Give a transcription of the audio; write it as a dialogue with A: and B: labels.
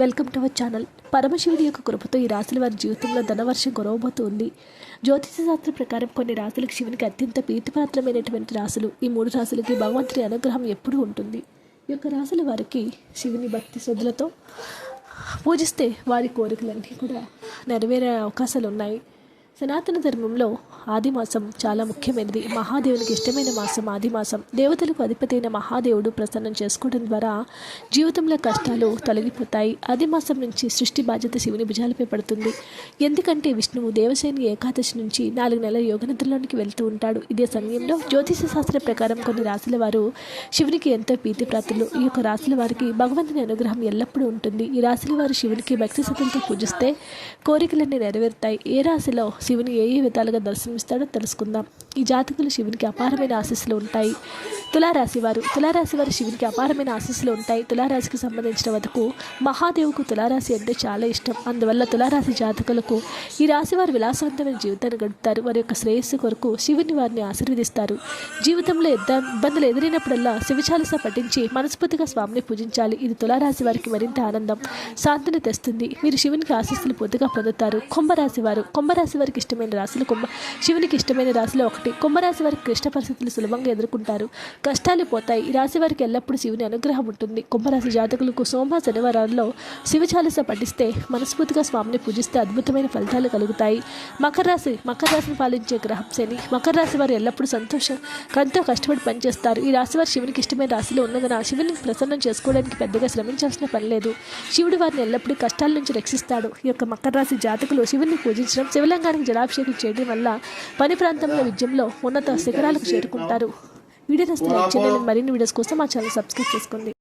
A: Welcome to our channel. పరమశివుడి యొక్క కృపతో ఈ రాశుల వారి జీవితంలో ధనవర్షం కురవబోతుంది జ్యోతిష శాస్త్ర ప్రకారం కొన్ని రాశులకు శివునికి అత్యంత ప్రీతిపాత్రమైనటువంటి రాశులు. ఈ మూడు రాశులకి భగవంతుని అనుగ్రహం ఎప్పుడూ ఉంటుంది. ఈ యొక్క రాశుల వారికి శివుని భక్తి శ్రద్ధలతో పూజిస్తే వారి కోరికలన్నీ కూడా నెరవేరే అవకాశాలు ఉన్నాయి సనాతన ధర్మంలో ఆదిమాసం చాలా ముఖ్యమైనది. మహాదేవునికి ఇష్టమైన మాసం ఆదిమాసం. దేవతలకు అధిపతి అయిన మహాదేవుడు ప్రసన్నం చేసుకోవడం ద్వారా జీవితంలో కష్టాలు తొలగిపోతాయి. ఆదిమాసం నుంచి సృష్టి బాధ్యత శివుని భుజాలపై పడుతుంది. ఎందుకంటే విష్ణువు దేవసేని ఏకాదశి నుంచి నాలుగు నెలల యోగనిద్రలోనికి వెళ్తూ ఉంటాడు. ఇదే సమయంలో జ్యోతిష శాస్త్ర ప్రకారం కొన్ని రాశుల వారు శివునికి ఎంతో ప్రీతిప్రాతులు ఈ యొక్క రాశుల వారికి భగవంతుని అనుగ్రహం ఎల్లప్పుడూ ఉంటుంది. ఈ రాశుల వారు శివునికి భక్తి శ్రద్ధలతో పూజిస్తే కోరికలన్నీ నెరవేరుతాయి. ఏ రాశిలో శివుని ఏ ఏ విధాలుగా దర్శనమిస్తాడో తెలుసుకుందాం. ఈ జాతకులు శివునికి అపారమైన ఆశీస్సులు ఉంటాయి. తులారాశి వారు తులారాశి వారు శివునికి అపారమైన ఆశీస్సులు ఉంటాయి. తులారాశికి సంబంధించిన వరకు మహాదేవుకు తులారాశి అంటే చాలా ఇష్టం. అందువల్ల తులారాశి జాతకులకు ఈ రాశి వారు విలాసవంతమైన జీవితాన్ని గడుపుతారు. వారి యొక్క శ్రేయస్సు కొరకు శివుని వారిని ఆశీర్వదిస్తారు. జీవితంలో ఇబ్బందులు ఎదురైనప్పుడల్లా శివచాలస పఠించి మనస్ఫూర్తిగా స్వామిని పూజించాలి. ఇది తులారాశి వారికి మరింత ఆనందం శాంతిని తెస్తుంది. మీరు శివునికి ఆశీస్సులు పూర్తిగా పొందుతారు. కుంభరాశి వారు కుంభరాశి వారికి ఇష్టమైన రాశులు కుంభ శివునికి ఇష్టమైన రాశిలో ఒకటి. కుంభరాశి వారికి క్లిష్ట పరిస్థితులు సులభంగా ఎదుర్కొంటారు. కష్టాలు పోతాయి. ఈ రాశి వారికి ఎల్లప్పుడూ శివుని అనుగ్రహం ఉంటుంది. కుంభరాశి జాతకులకు సోమ శనివారాల్లో శివ చాలీస పఠిస్తే మనస్ఫూర్తిగా స్వామిని పూజిస్తే అద్భుతమైన ఫలితాలు కలుగుతాయి. మకర రాశి మకర రాశిని పాలించే గ్రహం శని. మకర రాశి వారు ఎల్లప్పుడూ సంతోషం ఎంతో కష్టపడి పనిచేస్తారు. ఈ రాశి వారు శివునికి ఇష్టమైన రాశిలో ఉన్నదన శివుని ప్రసన్నం చేసుకోవడానికి పెద్దగా శ్రమించాల్సిన పని లేదు. శివుడు వారిని ఎల్లప్పుడూ కష్టాల నుంచి రక్షిస్తాడు. ఈ యొక్క మకర రాశి జాతకులు శివుని పూజించడం శివలింగానికి జలాభిషేకం చేయడం వల్ల పని ప్రాంతంలో విద్యంలో ఉన్నత శిఖరాలకు చేరుకుంటారు. వీడియో నచ్చితే లైక్ చేయండి. మరిన్ని వీడియోస్ కోసం మా ఛానల్ సబ్స్క్రైబ్ చేసుకోండి.